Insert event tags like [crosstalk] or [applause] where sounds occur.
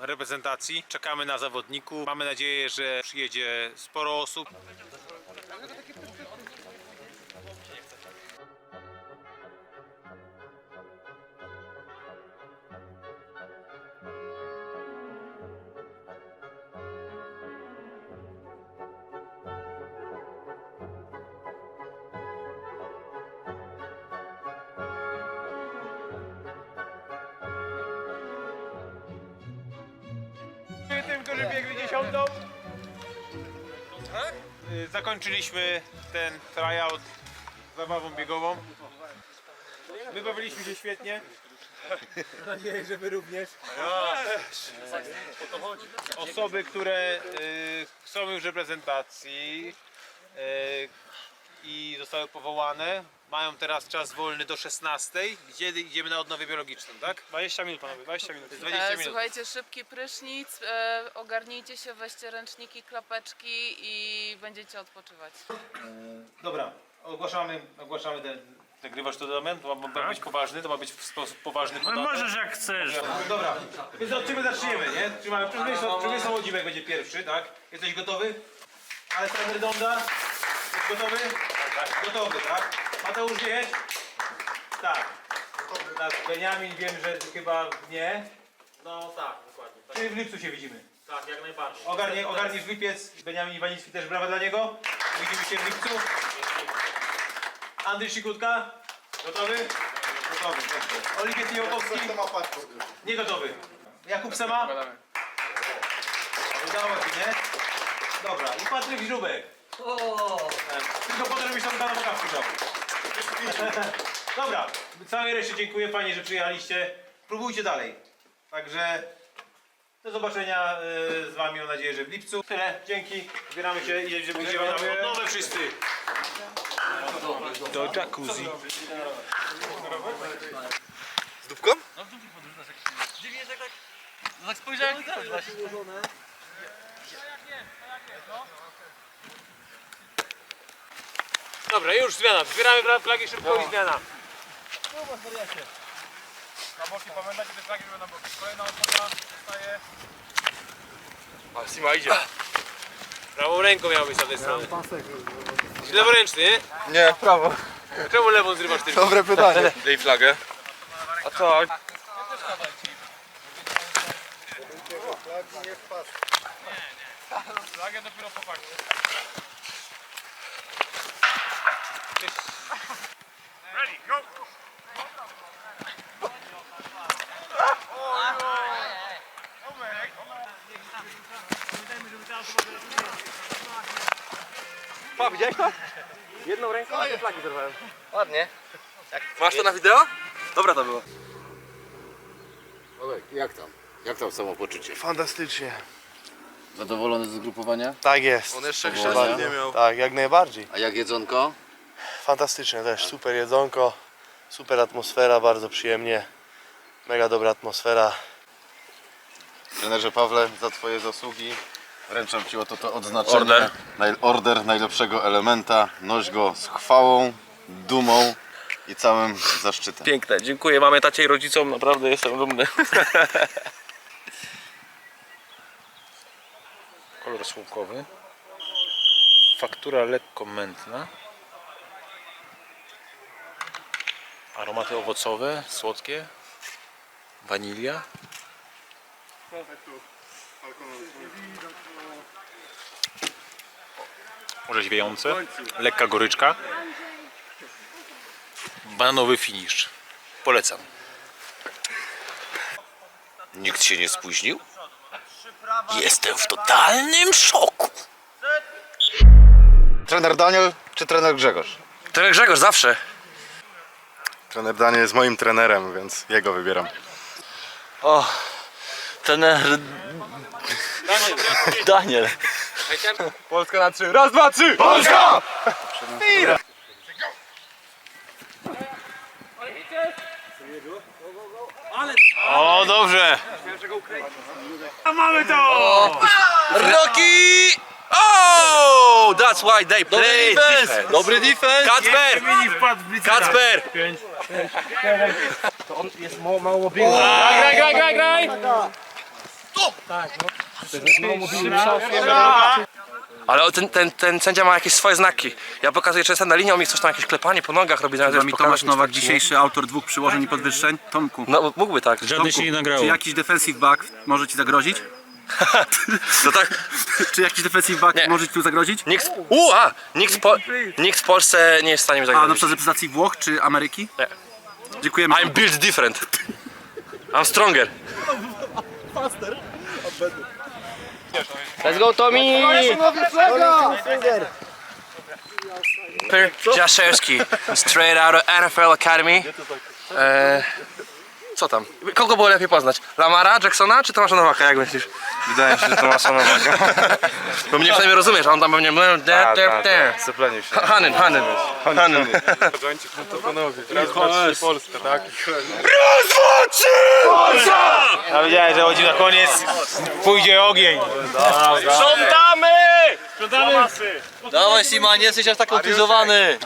reprezentacji. Czekamy na zawodników. Mamy nadzieję, że przyjedzie sporo osób. Którzy biegli dziesiątą. Y, Zakończyliśmy ten tryout zabawą biegową. My bawiliśmy się świetnie. Mam nadzieję, że wy również. Osoby, które y, są już w reprezentacji y, i zostały powołane, mają teraz czas wolny do 16, gdzie idziemy na odnowę biologiczną, tak? 20 minut panowie, 20 minut. To jest 20 E, minut. Słuchajcie, szybki prysznic, e, ogarnijcie się, weźcie ręczniki, klapeczki i będziecie odpoczywać. Dobra, ogłaszamy, ogłaszamy ten. Nagrywasz to Damian? To ma, ma być poważny, to ma być w sposób poważny No możesz jak chcesz. Dobra, więc od czego zaczniemy, nie? Trzymamy, Przemysł Samodzimek będzie pierwszy, tak? Jesteś gotowy? Aleksander Donda? Jest gotowy? Tak. Gotowy, tak? Mateusz Wieś? Tak. Tak, Beniamin wiem, że chyba nie. No tak, dokładnie. Tak, Czyli w lipcu się widzimy. tak jak najbardziej. Ogarnie, ogarniesz lipiec, Beniamin Iwanicki też brawa dla niego. Widzimy się w lipcu. Andrzej Sikutka? Gotowy? Gotowy, dobrze. Oliwier? Nie gotowy. Jakub Sema? Udało się, nie? Dobra, i Patryk Żubek. Tak, Tylko po to, żebyś tam dana pokawki dał. Dobra, całej reszcie dziękuję, fajnie, że przyjechaliście. Próbujcie dalej. Także do zobaczenia y, z wami, mam nadzieję, że w lipcu. Tyle, dzięki. Zbieramy się i idziemy na odnowę wszyscy. Do jacuzzi. Tak spojrzałem tak właśnie. Dobra, już zmiana. Zbieramy flagi szybko i zmiana. Na boki, pamiętajcie te flagi, żeby na boki. Kolejna osoba zostaje. A Sima idzie. Prawą ręką miał być z tej strony. Leworęczny, nie? Nie, prawo. Czemu lewą zrywasz ty? Dobre pytanie. Dej flagę. A co? Flagę dopiero po fakcie. Ready, go! Pa, widziałeś to? Jedną ręką a te flagi zerwałem. Ładnie. Masz to na wideo? Dobra to było. Olek, jak tam? Jak tam samopoczucie? Fantastycznie. Zadowolony z zgrupowania? Tak jest. On jeszcze Powodzenia. chrzest nie miał. Tak, jak najbardziej. A jak jedzonko? Fantastycznie też. Super jedzonko, super atmosfera, bardzo przyjemnie. Mega dobra atmosfera. Trenerze Pawle, za Twoje zasługi wręczam Ci oto to odznaczenie. Order. Naj, order najlepszego elementa. Noś go z chwałą, dumą i całym zaszczytem. Piękne, dziękuję mamie, tacie i rodzicom, naprawdę jestem dumny. Kolor słomkowy. Faktura lekko mętna. Aromaty owocowe, słodkie. Wanilia. Orzeźwiające. Lekka goryczka. Bananowy finish. Polecam. Nikt się nie spóźnił? Jestem w totalnym szoku. Trener Daniel czy trener Grzegorz? Trener Grzegorz, zawsze. Trener Daniel jest moim trenerem, więc jego wybieram. O, trener... Daniel. Polska na trzy. Raz, dwa, trzy! Polska! O, dobrze. Rocky! Oh, that's why they play defense. Dobry defense. Kacper! Kacper! To on jest mało, mało mobilny. Graj, graj, graj, graj! Ale ten, ten, ten sędzia ma jakieś swoje znaki. Ja pokazuję często na linię, on mi coś tam jakieś klepanie po nogach robi. Zamiast Wami pokazać Tomasz Nowak, tak, nie. dzisiejszy autor dwóch przyłożeń i podwyższeń. Tomku, No mógłby tak. Tomku, czy jakiś defensive back może ci zagrozić? To [laughs] tak. Czy jakiś defensive back Nie. może ci tu zagrozić? Nikt, u, a, nikt, w po, nikt w Polsce nie jest w stanie mi A na zagrozić. przykład z reprezentacji Włoch czy Ameryki? Nie. Dziękujemy. I'm built different. I'm stronger. Let's go Tommy! Piotr Jaszewski, straight out of NFL Academy. E, co tam? Kogo było lepiej poznać? Lamara, Jacksona czy Tomasza Nowaka, jak myślisz? Wydaje mi się, że Tomasza Nowaka. Bo mnie przynajmniej rozumiesz, a on tam pewnie... Tak, tak, tak. Syplenił się. Hanen, Hanen, Hanen. Ja wiedziałem, że chodzi na koniec. Pójdzie ogień. Żądamy! Sprzątamy! Dawaj Simon, nie jesteś aż tak kontuzowany.